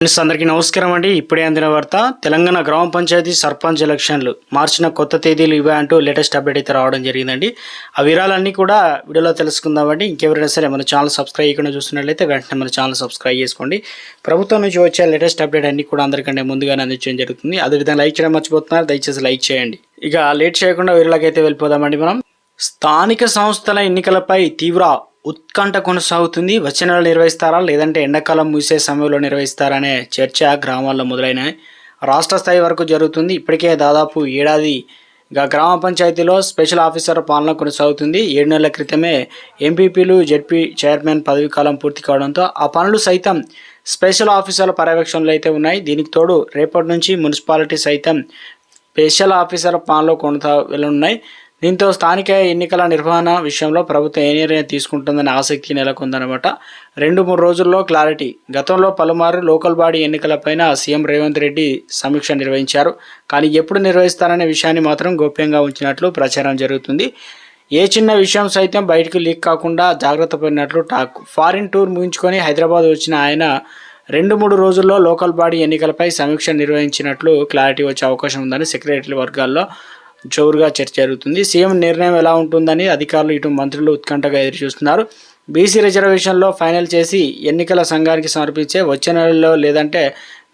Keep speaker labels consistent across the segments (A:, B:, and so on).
A: Friends అందరికీ నమస్కారం అండి. ఇప్పుడే అందిన వార్త తెలంగాణ గ్రామ పంచాయతీ సర్పంచ్ ఎలక్షన్లు. మార్చిన కొత్త తేదీలు ఇవే అంటూ లేటెస్ట్ అప్డేట్ అయితే రావడం జరిగిందండి. ఆ వివరాలన్నీ కూడా వీడియోలో తెలుసుకుందామండి. ఇంకెవరైనా సరే మన ఛానల్ సబ్స్క్రైబ్ చేయకుండా చూస్తున్నట్లయితే వెంటనే మన ఛానల్ సబ్స్క్రైబ్ చేసుకోండి. ప్రభుత్వం నుంచి వచ్చే లేటెస్ట్ అప్డేట్ అన్ని కూడా అందరికంటే ముందుగానే అందించడం జరుగుతుంది. అదేవిధంగా లైక్ చేయడం మర్చిపోతున్నారు. దయచేసి లైక్ చేయండి. ఇక లేట్ చేయకుండా వీళ్ళకైతే వెళ్ళిపోదామండి మనం. స్థానిక సంస్థల ఎన్నికలపై తీవ్ర ఉత్కంఠ కొనసాగుతుంది. వచ్చే నెల నిర్వహిస్తారా? లేదంటే ఎండాకాలం ముగిసే సమయంలో నిర్వహిస్తారా అనే చర్చ గ్రామాల్లో మొదలైనాయి. రాష్ట్ర స్థాయి వరకు జరుగుతుంది. ఇప్పటికే దాదాపు ఏడాది గ్రామ పంచాయతీలో స్పెషల్ ఆఫీసర్ పాలన కొనసాగుతుంది. ఏడు నెలల క్రితమే ఎంపీపీలు జెడ్పీ చైర్మన్ పదవీ కాలం పూర్తి కావడంతో ఆ పనులు సైతం స్పెషల్ ఆఫీసర్ల పర్యవేక్షణలో అయితే ఉన్నాయి. దీనికి తోడు రేపటి నుంచి మున్సిపాలిటీ సైతం స్పెషల్ ఆఫీసర్ పాలనలో కొనసాగనున్నాయి దీంతో స్థానిక ఎన్నికల నిర్వహణ విషయంలో ప్రభుత్వం ఏ నిర్ణయం తీసుకుంటుందనే ఆసక్తి నెలకొందనమాట. రెండు మూడు రోజుల్లో క్లారిటీ. గతంలో పలుమారు లోకల్ బాడీ ఎన్నికలపైన సీఎం రేవంత్ రెడ్డి సమీక్ష నిర్వహించారు. కానీ ఎప్పుడు నిర్వహిస్తారనే విషయాన్ని మాత్రం గోప్యంగా ఉంచినట్లు ప్రచారం జరుగుతుంది. ఏ చిన్న విషయం సైతం బయటకు లీక్ కాకుండా జాగ్రత్త పడినట్లు టాక్. ఫారిన్ టూర్ ముగించుకొని హైదరాబాద్ వచ్చిన ఆయన రెండు మూడు రోజుల్లో లోకల్ బాడీ ఎన్నికలపై సమీక్ష నిర్వహించినట్లు క్లారిటీ వచ్చే అవకాశం ఉందని సెక్రటరీ వర్గాల్లో జోరుగా చర్చ జరుగుతుంది. సీఎం నిర్ణయం ఎలా ఉంటుందని అధికారులు ఇటు మంత్రులు ఉత్కంఠగా ఎదురుచూస్తున్నారు బీసీ రిజర్వేషన్లో ఫైనల్ చేసి ఎన్నికల సంఘానికి సమర్పించే వచ్చే నెలలో లేదంటే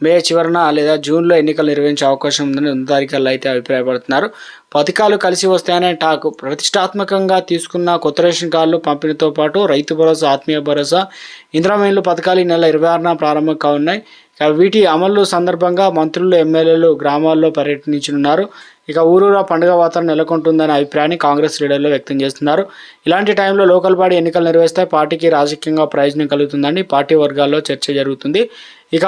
A: మే చివరన లేదా జూన్లో ఎన్నికలు నిర్వహించే అవకాశం ఉందని ఉన్నతాధికారులు అయితే అభిప్రాయపడుతున్నారు. పథకాలు కలిసి వస్తాయనే టాక్ ప్రతిష్టాత్మకంగా తీసుకున్న కొత్త రేషన్ కార్డులు పంపిణీతో పాటు రైతు భరోసా ఆత్మీయ భరోసా ఇంద్రమైన్లు పథకాలు ఈ నెల ఇరవై ఆరున ప్రారంభం కానున్నాయి. ఇక వీటి అమలు సందర్భంగా మంత్రులు ఎమ్మెల్యేలు గ్రామాల్లో పర్యటించనున్నారు. ఇక ఊరూరా పండుగ వాతావరణం నెలకొంటుందనే అభిప్రాయాన్ని కాంగ్రెస్ లీడర్లు వ్యక్తం చేస్తున్నారు. ఇలాంటి టైంలో లోకల్ బాడీ ఎన్నికలు నిర్వహిస్తే పార్టీకి రాజకీయంగా ప్రయోజనం కలుగుతుందని పార్టీ వర్గాల్లో చర్చ జరుగుతుంది. ఇక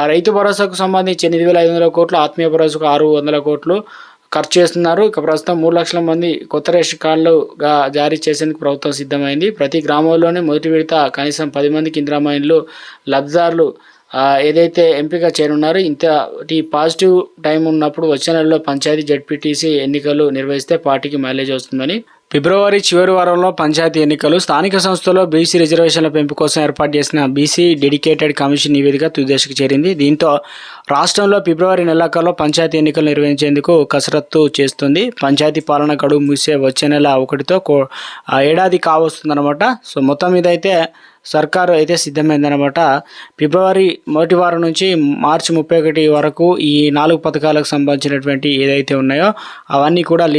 A: ఆ రైతు భరోసాకు సంబంధించి ఎనిమిది వేల ఐదు వందల కోట్లు ఆత్మీయ భరోసాకు ఆరు వందల కోట్లు ఖర్చు చేస్తున్నారు. ఇక ప్రస్తుతం మూడు లక్షల మంది కొత్త రేషన్ కార్డులుగా జారీ చేసేందుకు ప్రభుత్వం సిద్ధమైంది. ప్రతి గ్రామంలోనే మొదటి విడత కనీసం పది మందికి ఇందిరామైన్లు లబ్ధిదారులు ఏదైతే ఎంపిక చేరున్నారో ఇంత పాజిటివ్ టైం ఉన్నప్పుడు వచ్చే నెలలో పంచాయతీ జడ్పీటీసీ ఎన్నికలు నిర్వహిస్తే పార్టీకి మైలేజ్ వస్తుందని ఫిబ్రవరి చివరి వారంలో పంచాయతీ ఎన్నికలు. స్థానిక సంస్థలో బీసీ రిజర్వేషన్ల పెంపు కోసం ఏర్పాటు చేసిన బీసీ డెడికేటెడ్ కమిషన్ నివేదిక తుదిదశకు చేరింది. దీంతో రాష్ట్రంలో ఫిబ్రవరి నెలాఖరులో పంచాయతీ ఎన్నికలు నిర్వహించేందుకు కసరత్తు చేస్తుంది. పంచాయతీ పాలన గడువు ముగిసే వచ్చే నెల ఒకటితో ఏడాది కావస్తుందన్నమాట. సో మొత్తం మీద అయితే సర్కారు అయితే సిద్ధమైందనమాట ఫిబ్రవరి మొదటి వారం నుంచి మార్చి ముప్పై ఒకటి వరకు ఈ నాలుగు పథకాలకు సంబంధించినటువంటి ఏదైతే ఉన్నాయో అవన్నీ కూడా